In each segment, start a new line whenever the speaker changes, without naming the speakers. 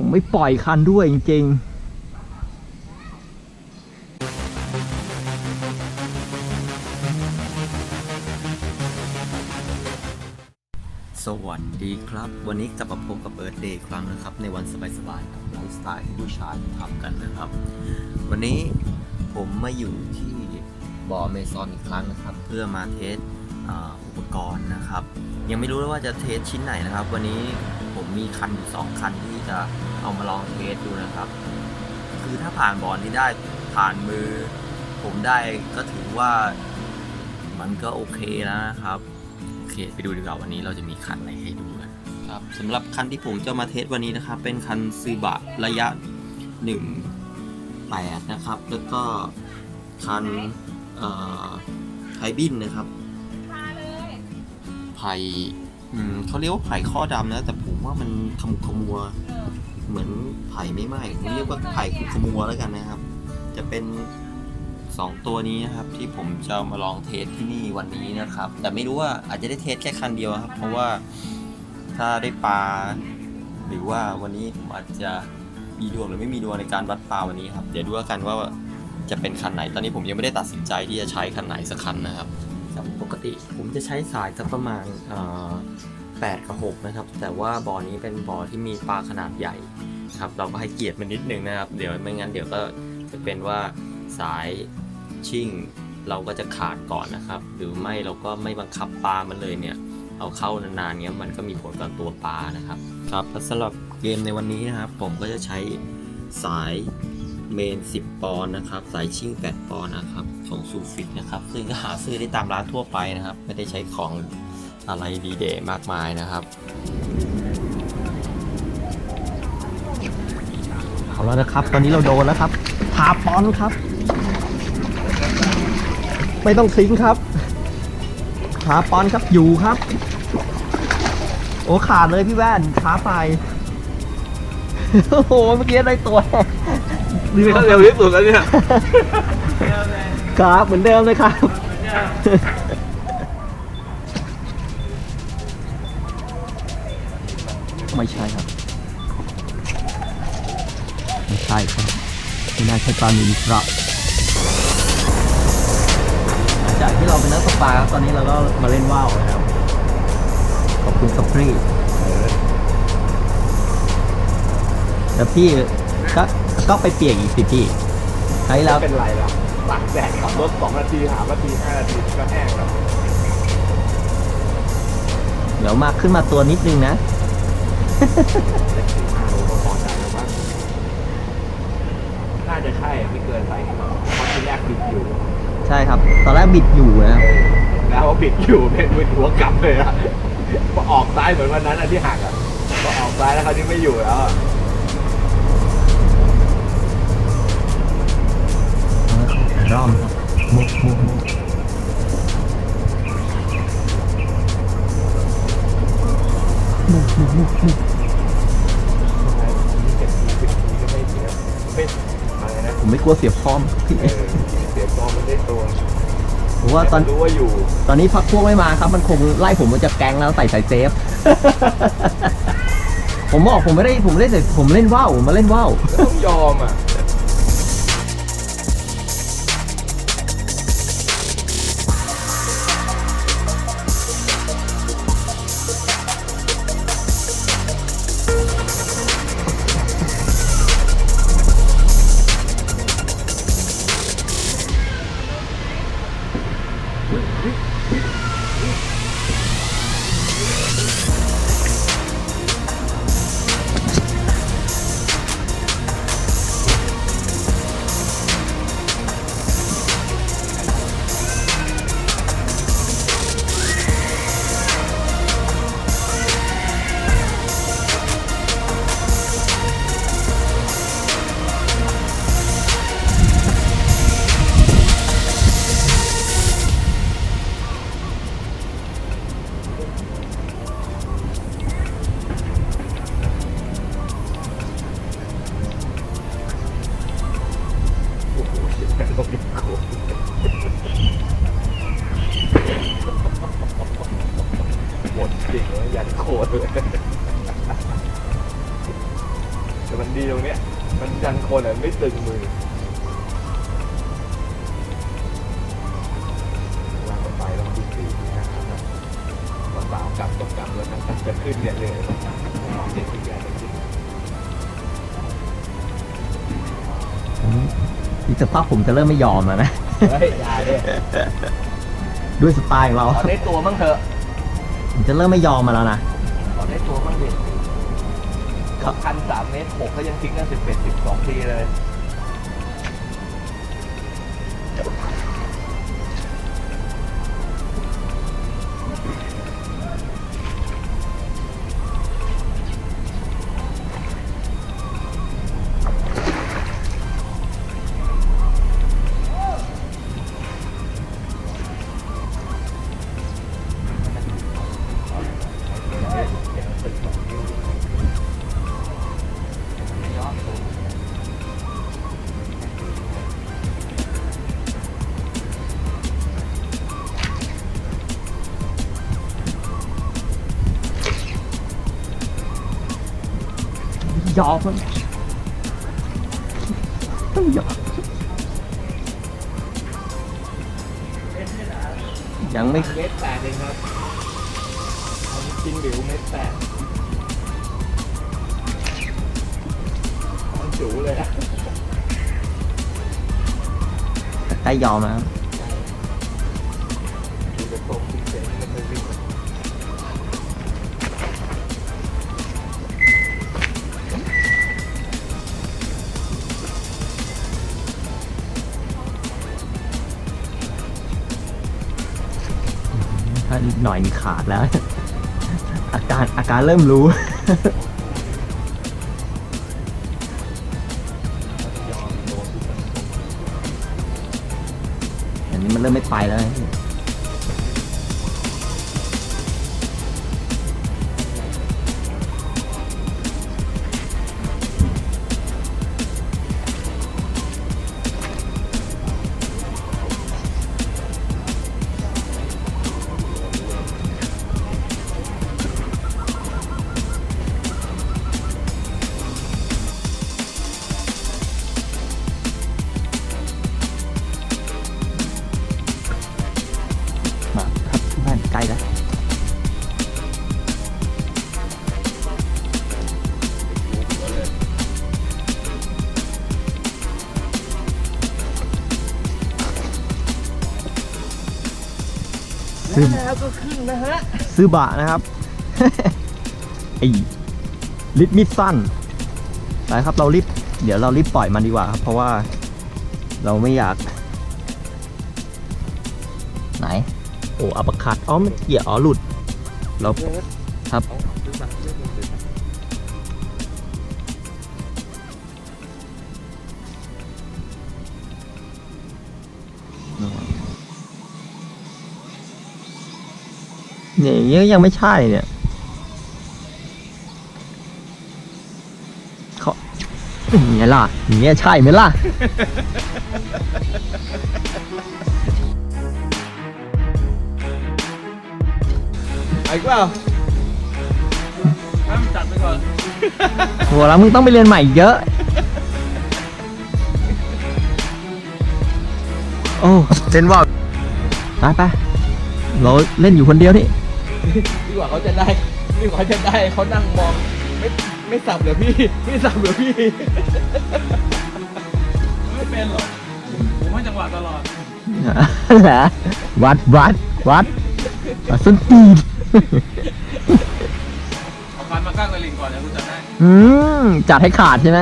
ผมไม่ปล่อยคันด้วยจริง
สวัสดีครับ วันนี้กลับมาพบกับเอิร์ธเดย์ครั้งนะครับ ในวันสบายๆกับไลฟ์สไตล์ที่ผู้ชายทำกันนะครับ วันนี้ผมมาอยู่ที่บ่อเมซอนอีกครั้งนะครับ เพื่อมาเทสอบอุปกรณ์นะครับ ยังไม่รู้ว่าจะเทสชิ้นไหนนะครับ วันนี้ ผมมีคันอยู่สองคันที่จะเอามาลองเทสดูนะครับ คือถ้าผ่านบอลนี้ได้ผ่านมือ ผมได้ก็ถือว่ามันก็โอเคแล้วนะครับโอเคไปดูดีกว่าวันนี้เราจะมีคันไหนให้ดูกันครับสำหรับคันที่ผมจะมาเทสวันนี้นะครับ เป็นคันซูบะระยะ1.8นะครับ แล้วก็คันเอ่อไทบินนะครับไผ่ อืมเขาเรียกว่าไผ่ข้อดำนะ แต่ผมว่ามันขมุกขมัว เหมือนไผ่ไม่ไหม้ผมเรียกว่าไผ่ขมัวแล้วกันนะครับ จะเป็นสองตัวนี้นะครับ ที่ผมจะมาลองเทสที่นี่วันนี้นะครับ แต่ไม่รู้ว่าอาจจะได้เทสแค่คันเดียวครับ เพราะว่าถ้าได้ปลาหรือว่าวันนี้ผมอาจจะมีดวงหรือไม่มีดวงในการวัดปลาวันนี้ครับ เดี๋ยวดูกันว่าจะเป็นคันไหน ตอนนี้ผมยังไม่ได้ตัดสินใจที่จะใช้คันไหนสักคันนะครับครับปกติผมจะใช้สายสักประมาณเอ่อ 8 กับ 6 นะครับ แต่ว่าบ่อนี้เป็นบ่อที่มีปลาขนาดใหญ่ครับ เราก็ให้เกียรติมันนิดนึงนะครับ เดี๋ยวไม่งั้นเดี๋ยวก็จะเป็นว่าสายชิ่งเราก็จะขาดก่อนนะครับ หรือไม่เราก็ไม่บังคับปลามันเลยเนี่ย เอาเข้านานๆเงี้ยมันก็มีผลกับตัวปลานะครับครับสำหรับเกมในวันนี้นะครับ ผมก็จะใช้สายเมน 10 ปอนด์นะครับ สายชิ่ง 8 ปอนด์นะครับของซูฟิกนะครับ ซึ่งก็หาซื้อได้ตามร้านทั่วไปนะครับ ไม่ได้ใช้ของ อะไรดีเดย์มากมายนะครับ
ๆเอาแล้วนะครับ ตอนนี้เราโดนแล้วครับพาปอนครับ ไม่ต้องซิงค์ครับพาปอนครับอยู่ครับ โอ้ขาดเลยพี่แว่นช้าไปโอ้โหเมื่อกี้ได้ตัว
นี่เขาเร็วที่สุดแล้วเนี่ย
ครับเหมือนเดิมเลยครับ ไม่ใช่ครับ ไม่ใช่ครับไม่น่าใช่ปลาหนินครับหลังจากที่เราเป็นนักตกปลาครับตอนนี้เราก็มาเล่นว่าวนะครับขอบคุณครับพี่แล้วพี่ก็ก็ไปเปลี่ยนอีกสิพี่ใช้แล้ว
เป็นไรล่ะตากแดดขับรถสองนาทีหานาทีห้านาทีก็แห้งแล้ว
เดี๋ยวมาขึ้นมาตัวนิดนึงนะ
น่าจะใช่ไม่เกินไปเพราะที่แรกบิดอยู่
ใช่ครับ ตอนแรกบิดอยู่นะครับ
แล้วพอบิดอยู่เป็นมือหัวกลับเลยอะพอออกซ้ายเหมือนวันนั้นอะที่หักอะพอออกซ้ายแล้วเขาวนี่ไม่อยู่แล้วอะ
ร่อมครับมุกมุกมุกมุก ผมไม่กลัวเสียฟอร์มพี่
เออเสียตัวมันได้ตัว
ผมว่าตอน
รู้ว่าอยู่
ตอนนี้พักพวกไม่มาครับ มันคงไล่ผมมาจากแก๊งแล้วใส่สายเซฟ ผมบอกผมไม่ได้ผมไม่ได้ใส่ผมเล่นว่าวผมมาเล่นว่าว
ก็ต้องยอมอะ อีก
สักพักผมจะเริ่มไม่ยอมแล้วนะ
เฮ้ยอย่าเนี่ย
ด้วยสไตล์ของเรา
ขอได้ตัวบ้างเถอะ
ผมจะเริ่มไม่ยอมมาแล้วนะ
ขอได้ตัวบ้างดิ
ครับ
คันสามเมตรหกก็ยังทิ้งกันสิบเอ็ดสิบสองทีเลย
ยอมมันต้องยอมยังไม่
เมต
ร อีกหน่อยมีขาดแล้ว อาการอาการเริ่มรู้
อันนี้
มันเริ่มไม่ไปแล้ว ซื้อ
แล้วก็ขึ้นนะฮะ
ซื้อบะนะครับ ไอ้ลิดมิดสั้นไปครับเรารีบเดี๋ยวเรารีบปล่อยมันดีกว่าครับ เพราะว่าเราไม่อยาก ไหน โอ้อัปคัดอ๋อมันเกี่ยวอ๋อหลุดเราครับ เนี่ยอย่างเงี้ยยังไม่ใช่เนี่ยเขาอย่างเงี้ยล่ะอย่างเงี้ยใช่ไหมล่ะ
ไอ้เปล่า
ให้มันจัดไปก่อน
โหแล้วมึงต้องไปเรียนใหม่อีกเยอะ โอ้เล่นว่าวไปไปเราเล่นอยู่คนเดียวนี่
ดีกว่าเขาจะได้ดีกว่าเขาจะได้เขานั่งมองไม่ไม่สับเหรอพี่ไม่สับเหรอพี่
ไม่เป็นหรอกผมให้จังหวะตลอด
เหรอวัดวัดวัดวัดส้นตีน
เอาคันมากั้งกระลิงก่อนเดี๋ยวกูจัดให้
อืมจัดให้ขาดใช่ไหม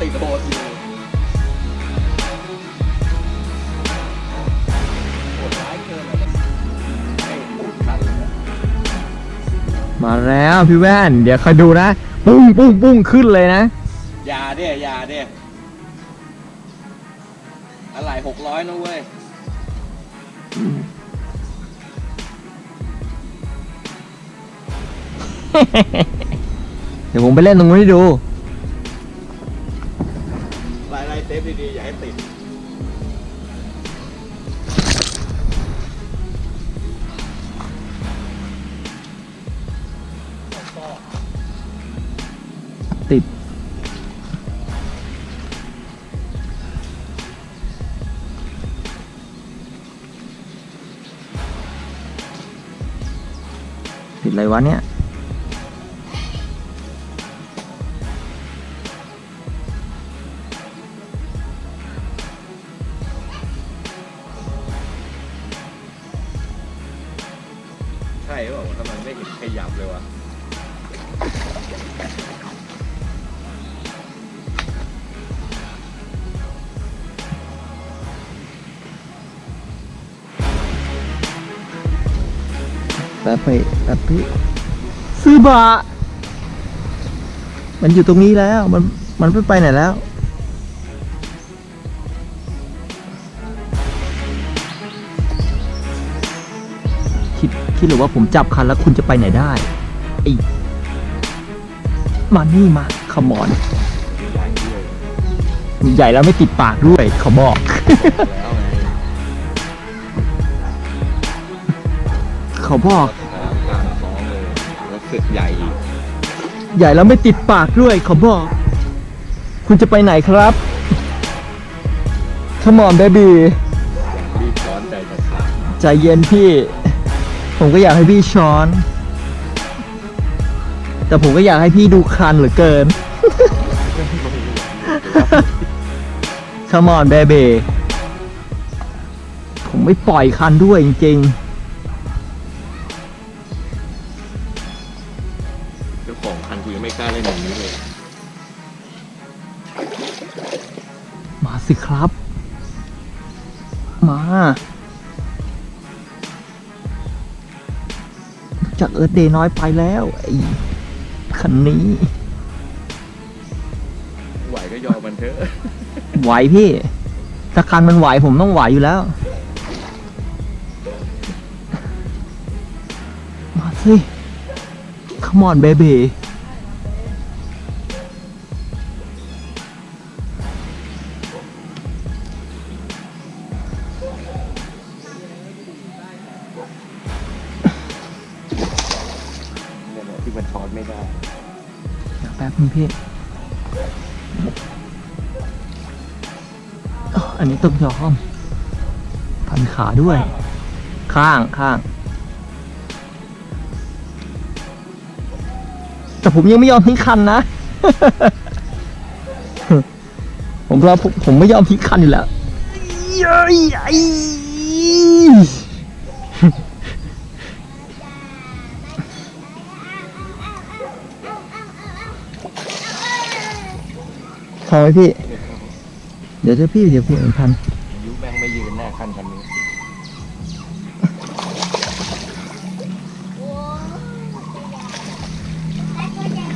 ต่ก็ยังติดโหดอยู่โหดร้ายเกินอะไม่พูดทันเลยนะ
มาแล้วพี่แว่น เดี๋ยวคอยดูนะ ปุ้งปุ้งปุ้งขึ้นเลยนะ
อยาเด้อยาเด้อะไรหกร้อยนะเว้ย
เดี๋ยวผมไปเล่นตรงนู้นให้ดู
เซฟดีๆ อย่าให้ติด
ติด ติดอะไรวะเนี่ย แป๊บไปแป๊บพี่ซื้อบะมันอยู่ตรงนี้แล้ว มัน มันไม่ไปไหนแล้วคิดคิดหรือว่าผมจับคันแล้วคุณจะไปไหนได้ไอ้ มานี่มาขมอน ใหญ่แล้วไม่ติดปากด้วยเขาบอก
แล้วไง
เขาบอก
กลางท้องเลยแล้วสึกใหญ่อีก
ใหญ่แล้วไม่ติดปากด้วยเขาบอก คุณจะไปไหนครับ Come on baby
รีบร้อนใจจะขาด
ใจเย็นพี่ ผมก็อยากให้พี่ช้อน แต่ผมก็อยากให้พี่ดูคันเหลือเกิน Come on baby ผมไม่ปล่อยคันด้วยจริง
เจ้าของคันกูยังไม่กล้าเล่นอย่างนี้เลย
ๆมาสิครับ มาจากเอิร์ธเดย์น้อยไปแล้วไอ้ คันนี้
ไหวก็ยอมมันเถอะ
ไหวพี่ถ้าคันมันไหวผมต้องไหวอยู่แล้ว มาสิ Come on baby
เนี่ยแห ที่มันช้อนไม่ได้
เดี๋ยวแป๊บนึงพี่อ้ออันนี้ต้องยอม พันขาด้วย ข้างข้าง แต่ผมยังไม่ยอมทิ้งคันนะ ผมเราผมผมไม่ยอมทิ้งคันอยู่แล้วเย้ย มพี่ เดี๋ยวเดี๋ยวพี่เดี๋ยวพี่เอ็นพัน
ยุแม่งไม่ยืนแน่คันคันนี้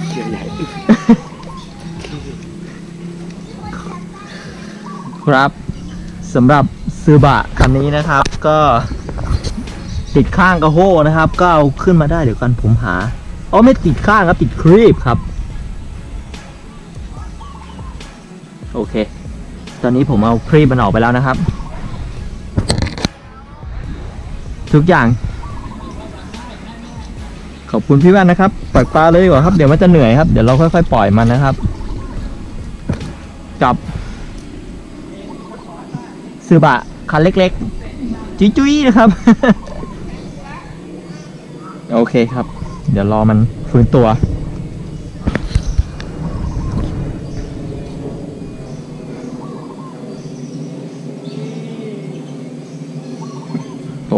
เชื่อใหญ่
ครับสำหรับซูบะคันนี้นะครับ ก็ ติดข้างกระโห้นะครับ ก็เอาขึ้นมาได้เดี๋ยวกันผมหาอ๋อไม่ติดข้างครับติดครีบครับ ตอนนี้ผมเอาครีบมันออกไปแล้วนะครับ ทุกอย่าง ขอบคุณพี่แว่นนะครับปล่อยปลาเลยดีกว่าครับ เดี๋ยวมันจะเหนื่อยครับ เดี๋ยวเราค่อยๆปล่อยมันนะครับ กับซื้อบะคันเล็กๆ จุ้ยๆนะครับ โอเคครับ เดี๋ยวรอมันฟื้นตัว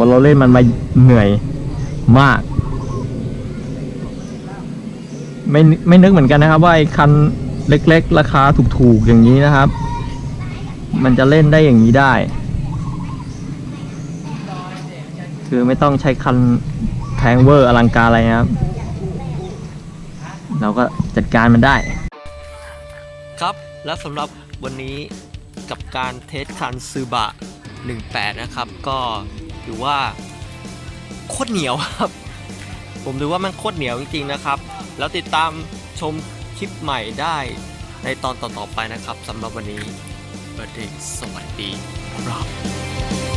เราเล่นมันมาเหนื่อยมาก ไม่ไม่นึกเหมือนกันนะครับ ว่าไอ้คันเล็ก ๆ ราคาถูกๆอย่างนี้นะครับ มันจะเล่นได้อย่างนี้ได้ คือไม่ต้องใช้คันแพงเวอร์อลังการอะไรนะครับ เราก็จัดการมันได้
ครับและสำหรับวันนี้กับการเทสคันซูบะ 18 นะครับ ก็ ถือว่าโคตรเหนียวครับ ผมถือว่ามันโคตรเหนียวจริงๆนะครับ แล้วติดตามชมคลิปใหม่ได้ในตอนต่อๆไปนะครับสำหรับวันนี้สวัสดีสวัสดีครับ